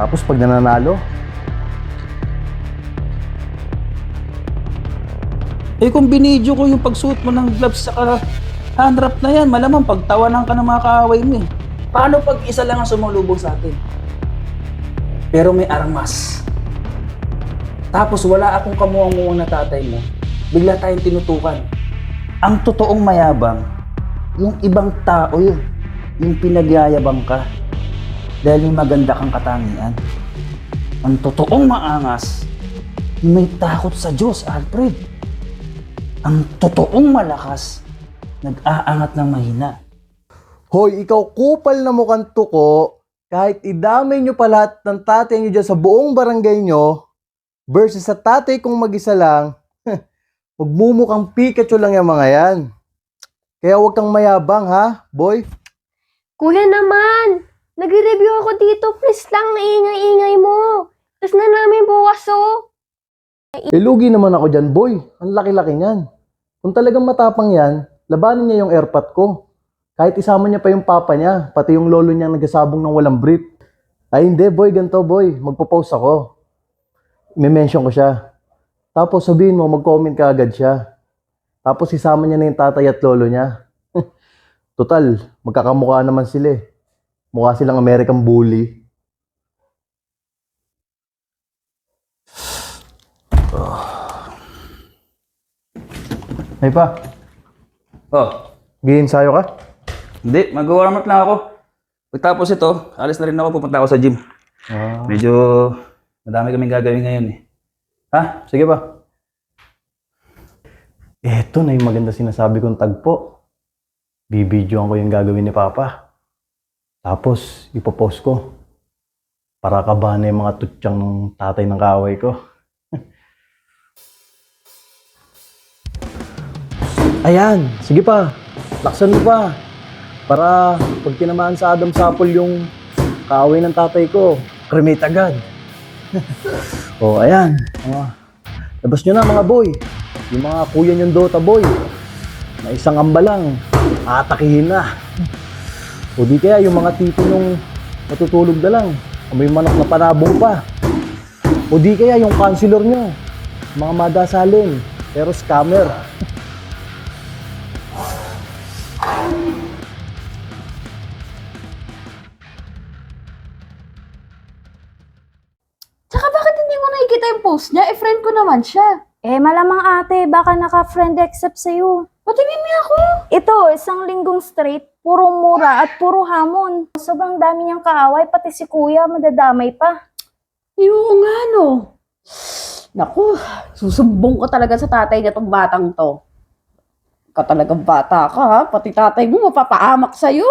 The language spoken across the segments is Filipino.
Tapos pag nananalo, Eh kung binidyo ko yung pagsuot mo ng gloves sa hand wrap na yan, malamang pagtawanan ka ng mga kaaway mo eh. Paano pag isa lang ang sumulubog sa atin? Pero may armas. Tapos wala akong kamuang-muang na tatay mo, bigla tayong tinutukan. Ang totoong mayabang, yung ibang tao yun, yung pinagyayabang ka dahil may maganda kang katangian. Ang totoong maangas, may takot sa Diyos, Alfred. Ang totoong malakas, nag-aangat ng mahina. Hoy, ikaw kupal na mukhang tuko, kahit idamay nyo pa lahat ng tatay nyo dyan sa buong barangay nyo, versus sa tatay kong mag-isa lang, magmumukhang Pikachu lang yung mga yan. Kaya huwag kang mayabang ha, boy. Kuya naman, nag-review ako dito. Please lang, ingay-ingay mo. Tapos na namin bukas, oh. Eh, lugi naman ako dyan, boy. Ang laki-laki niyan. Kung talagang matapang yan, labanan niya yung airpot ko. Kahit isama niya pa yung papa niya, pati yung lolo niya nagsasabong ng walang brief. Ay hindi, boy, ganito, boy. Magpo-post ako. May-mention ko siya. Tapos sabihin mo, mag-comment ka agad siya. Tapos isama niya na yung tatay at lolo niya. Total, magkakamukha naman sila eh. Mukha silang American bully. Ay pa, Oh, giinsayo ka? hindi, mag-warm up lang ako. Pagtapos ito, alis na rin ako, pupunta ako sa gym. Ah. Medyo madami kaming gagawin ngayon eh. Ha? Sige ba? Eto na yung maganda sinasabi kong tagpo. Bibidyoan ko yung gagawin ni Papa. Tapos, ipopost ko. Para kabahan na yung mga tutsyang ng tatay ng kaaway ko. Ayan, sige pa. Laksan mo pa. Para pag tinamaan sa Adam Sapol yung kaaway ng tatay ko, cremate agad. oh, ayan. Mga, labas nyo na mga boy. Yung mga kuya niyong Dota boy. Na isang amba lang. Atakihin na. O di kaya yung mga tipo nung natutulog na lang. May manok na panabong pa. O di kaya yung counselor nyo. Mga madasalin. Pero scammer. Tsaka bakit hindi mo nakikita yung post niya? Eh, friend ko naman siya. Eh, malamang ate, baka naka-friend accept sa'yo. Patingin niya ako. Ito, isang linggong straight, puro mura at puro hamon. Sobrang dami niyang kaaway, pati si kuya, madadamay pa. Oo nga, no. Naku, susumbong ko talaga sa tatay niya tong batang to. Ka talagang bata ka, ha? Pati tatay mo mapapaamak sa'yo.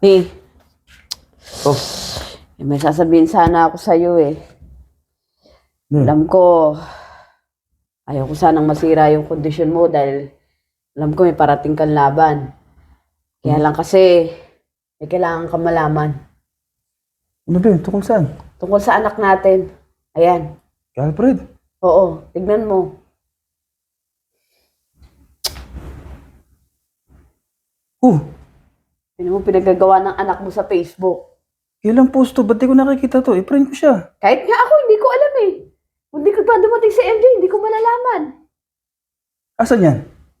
Eh, Oh, eh, may sasabihin sana ako sa'yo eh. Hmm. Alam ko, ayaw ko sanang masira yung kondisyon mo dahil alam ko may parating kang laban. Kaya lang kasi, may kailangan kang malaman. ano ba yun? Tungkol saan? Tungkol sa anak natin. Ayan. Alfred. Oo, tignan mo. Oh, Tignan mo pinagagawa ng anak mo sa Facebook. ilang post to? Ba't di ko nakikita to? Friend ko siya. Kahit nga ako, hindi ko alam eh. Kung di ko pa dumating si MJ, hindi ko malalaman. Asan yan?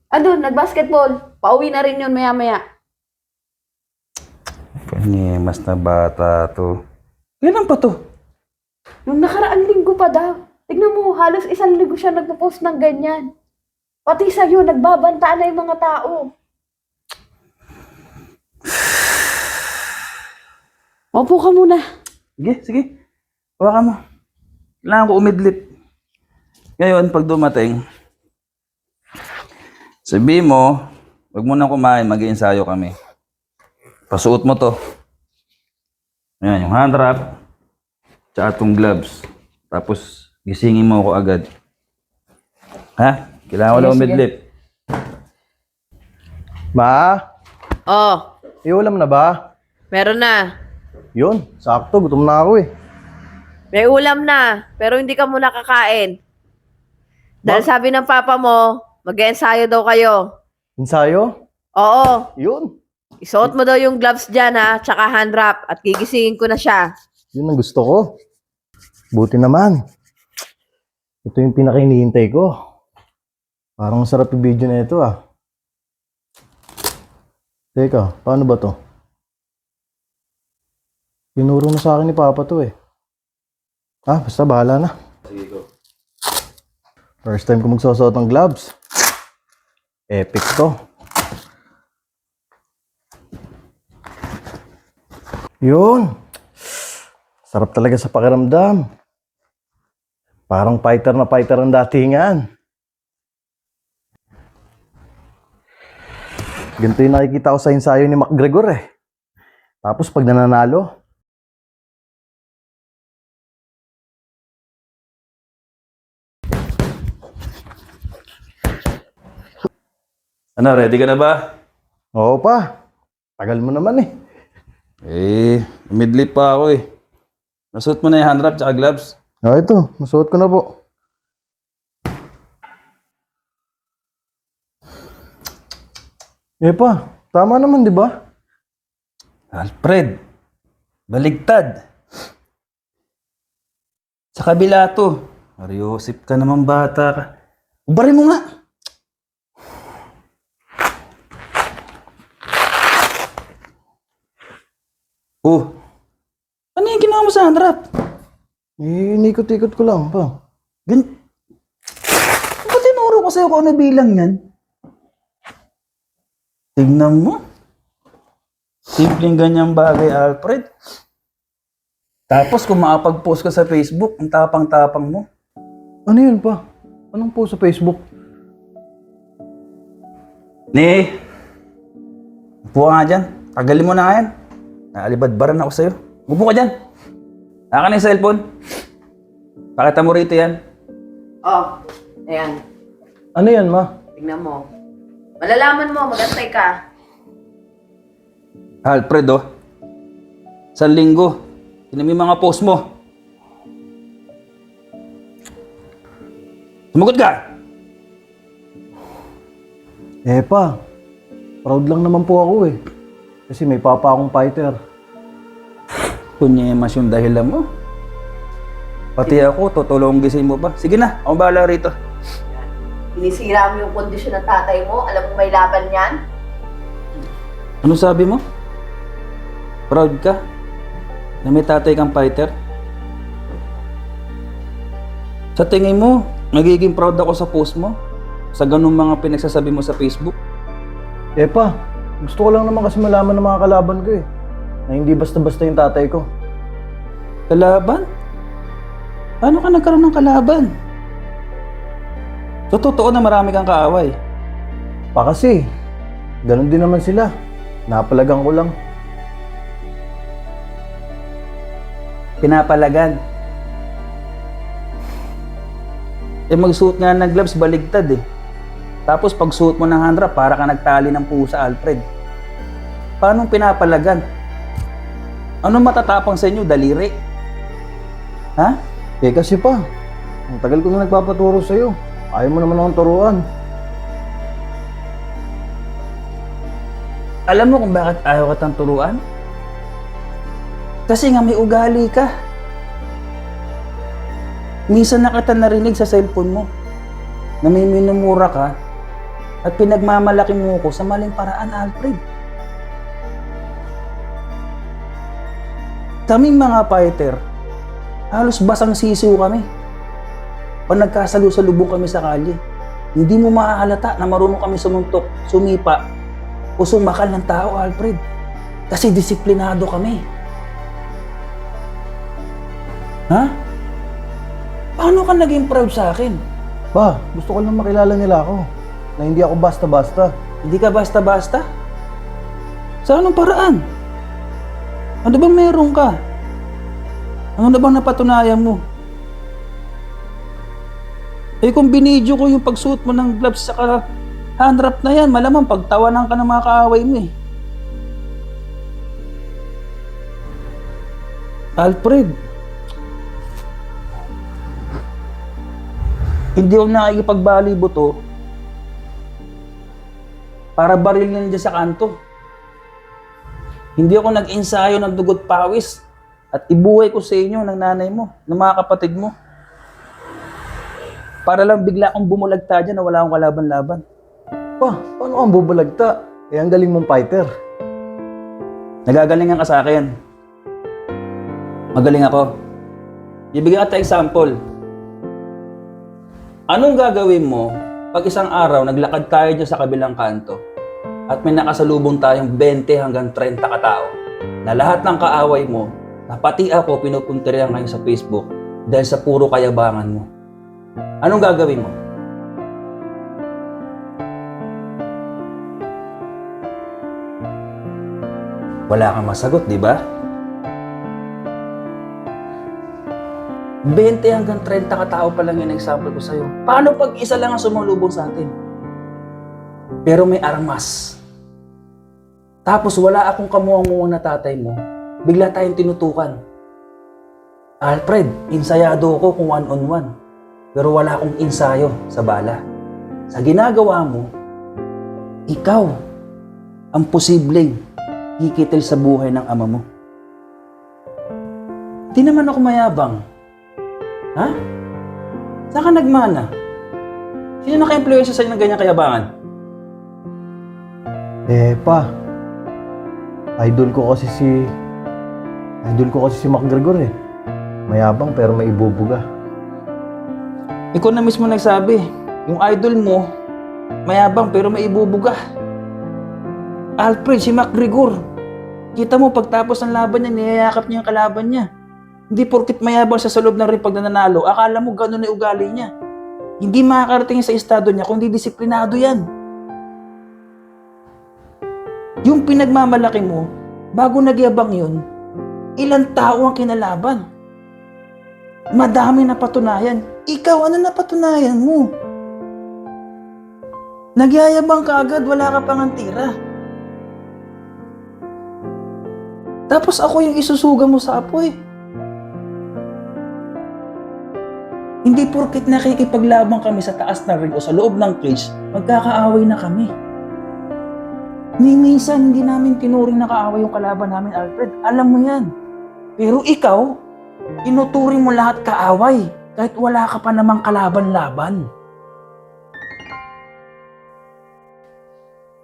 Ano, nag-basketball. Pauwi na rin yun maya-maya. Panimas na bata to. Kailan pa to? Nung nakaraang linggo pa daw. Tignan mo, halos isang linggo siya nagpo-post ng ganyan. Pati sa'yo, nagbabanta na yung mga tao. Maupo ka muna. Sige, sige. Hawakan mo. Kailangan ko umidlip. Ngayon, pag dumating, sabi mo, wag mo nang kumain, mag-iensayo kami. Pasuot mo to. Ayan, yung hand wrap, tsaka itong gloves. Tapos, gisingin mo ako agad. Ha? Kailangan ko lang umidlip. Ma, Oh, may ulam na ba? meron na. Yun, sakto. Gutom na ako eh. May ulam na, pero hindi ka muna kakain. Dahil sabi ng papa mo, mag-ensayo daw kayo. Ensayo? Oo, Yun. isuot mo daw yung gloves dyan ha, tsaka hand wrap, at gigisingin ko na siya. Yun ang gusto ko. Buti naman. Ito yung pinaka-hinihintay ko. Parang sarap yung video na ito ah. Teka, paano ba to? Tinuro na sa akin ni Papa to eh. Ah, basta bahala na. First time ko magsusot ng gloves. Epic to. Yun. Sarap talaga sa pakiramdam. Parang fighter na fighter ang datingan. Ganito yung nakikita ko sa ensayo ni McGregor eh. Tapos pag nananalo, Ano, ready ka na ba? oo pa. Tagal mo naman eh. Eh, umidlip pa ako eh. Nasuot mo na yung hand wrap tsaka gloves. Ah, ito. Masuot ko na po. Eh pa, tama naman di ba? Alfred, baligtad. Sa kabila to. Mariosip ka naman bata ka. Ubarin mo nga. Oh, ano hand wrap? Eh, inikot-ikot ko lang pa. Gan... Ba't tinuro ko sa'yo kung ano bilang yan? Tignan mo. Simpleng ganyang bagay, Alfred. Tapos kung makapag-post ka sa Facebook, ang tapang-tapang mo. Ano yun pa? Anong po sa Facebook? Ni, upo ka nga dyan. Tagalin mo na nga yan. Naalibadbaran ako sa'yo. Upo ka dyan. Naka na yung cellphone. Pakita mo rito yan. Oh, ayan, Ano yan, ma? tingnan mo. Malalaman mo, magantay ka. Alfred, oh. Sa linggo, tinan mo yung mga post mo. Sumagot ka! Eh pa, proud lang naman po ako eh. Kasi may papa akong fighter. Kunyemas yung dahilan mo. Pati ako, tutulong gising mo ba? Sige na, ako bahala rito. Sinisira mo yung kondisyon ng tatay mo, alam mo may laban yan? Ano sabi mo? Proud ka? Na may tatay kang fighter? Sa tingin mo, nagiging proud ako sa post mo? Sa ganung mga pinagsasabi mo sa Facebook? Eh pa, gusto ko lang naman kasi malaman ng mga kalaban ko eh. Na hindi basta-basta yung tatay ko. Kalaban? Paano ka nagkaroon ng kalaban? So, totoo na marami kang kaaway. Pa kasi, ganun din naman sila. Napalagang ko lang. Pinapalagan. Eh magsuot nga ng gloves, baligtad eh. Tapos pag suot mo ng handra, para ka nagtali ng pusa, Alfred. Paano pinapalagan? Ano matatapang sa inyo? Daliri? Ha? Eh kasi pa, ang tagal ko na nagpapaturo sa'yo. Ayaw mo naman akong turuan. Alam mo kung bakit ayaw ka turuan? Kasi nga may ugali ka. Minsan na kita narinig sa cellphone mo na may minumura ka at pinagmamalaki mo ko sa maling paraan, Alfred. Kaming mga fighter, halos basang sisiw kami. Pag nagkasalo-salubong kami sa kalye, hindi mo maahalata na marunong kami sumuntok, sumipa, o sumakal ng tao, Alfred. Kasi disiplinado kami. Ha? Paano ka naging proud sa akin? Pa, gusto ko lang makilala nila ako. Na hindi ako basta-basta. Hindi ka basta-basta? Sa anong paraan? Ano bang meron ka? Ano na bang napatunayan mo? Eh kung binidyo ko yung pagsuot mo ng gloves sa hand wrap na yan, malamang pagtawanan ka ng mga kaaway mo eh. Alfred, hindi ako nakikipagbalibo to para baril na dyan sa kanto. Hindi ako nag-ensayo ng dugot pawis at ibuhay ko sa inyo ng nanay mo, ng mga kapatid mo. Para lang bigla akong bumulagta dyan na wala akong kalaban-laban. Pa, paano kang bubulagta? Eh, ang galing mong fighter. Nagagalingan ka sa akin. Magaling ako. Bibigyan kita example. Anong gagawin mo pag isang araw naglakad tayo dyan sa kabilang kanto at may nakasalubong tayong 20 hanggang 30 katao na lahat ng kaaway mo na pati ako pinupunterihan ngayon sa Facebook dahil sa puro kayabangan mo. Anong gagawin mo? Wala kang masagot, di ba? 20 hanggang 30 katao pa lang yung example ko sa'yo. Paano pag isa lang ang sumalubong sa atin? Pero may armas. Tapos wala akong kamuha na tatay mo, bigla tayong tinutukan. Alfred, insayado ako kung one-on-one. Pero wala akong insayo sa bala. Sa ginagawa mo, ikaw ang posibleng hikitil sa buhay ng ama mo. Di naman ako mayabang. Ha? Saan ka nagmana? Sino naka-influensya sa'yo ng ganyang kayabangan? Eh, pa. Idol ko kasi si... Idol ko kasi si MacGregor eh. Mayabang pero may ibubuga. Ikaw na mismo nagsabi, yung idol mo, mayabang pero may ibubuga. Alfred, si MacGregor. Kita mo, pagtapos ng laban niya, niyayakap niya yung kalaban niya. Hindi porkit mayabang sa loob ng ring pag nananalo, akala mo gano'n na ugali niya. Hindi makakarating sa estado niya kung di disiplinado yan. Yung pinagmamalaki mo, bago nagyabang yun, ilang tao ang kinalaban. Madami na patunayan. Ikaw, ano na patunayan mo? Nagyayabang ka agad, wala ka pang tira. Tapos ako yung isusuga mo sa apoy. Hindi porkit nakikipaglaban kami sa taas ng ring o sa loob ng cage, magkakaaway na kami. Ni minsan hindi namin tinuring na kaaway yung kalaban namin, Alfred. Alam mo yan. Pero ikaw, tinuturing mo lahat kaaway kahit wala ka pa namang kalaban-laban.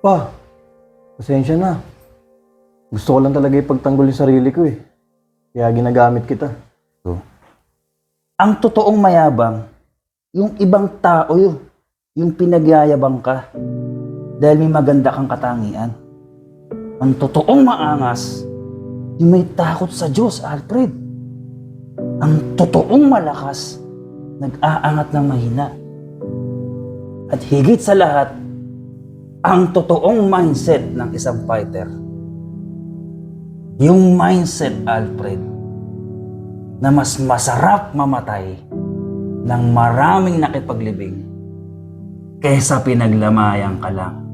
Pa, pasensya na. Gusto ko lang talaga ipagtanggol yung sarili ko eh. Kaya ginagamit kita. Ang totoong mayabang, yung ibang tao yun, yung pinagyayabang ka dahil may maganda kang katangian. Ang totoong maangas, yung may takot sa Diyos, Alfred. Ang totoong malakas, nag-aangat ng mahina. At higit sa lahat, ang totoong mindset ng isang fighter. Yung mindset, Alfred, na mas masarap mamatay ng maraming nakipaglibing kaysa pinaglamayang ka lang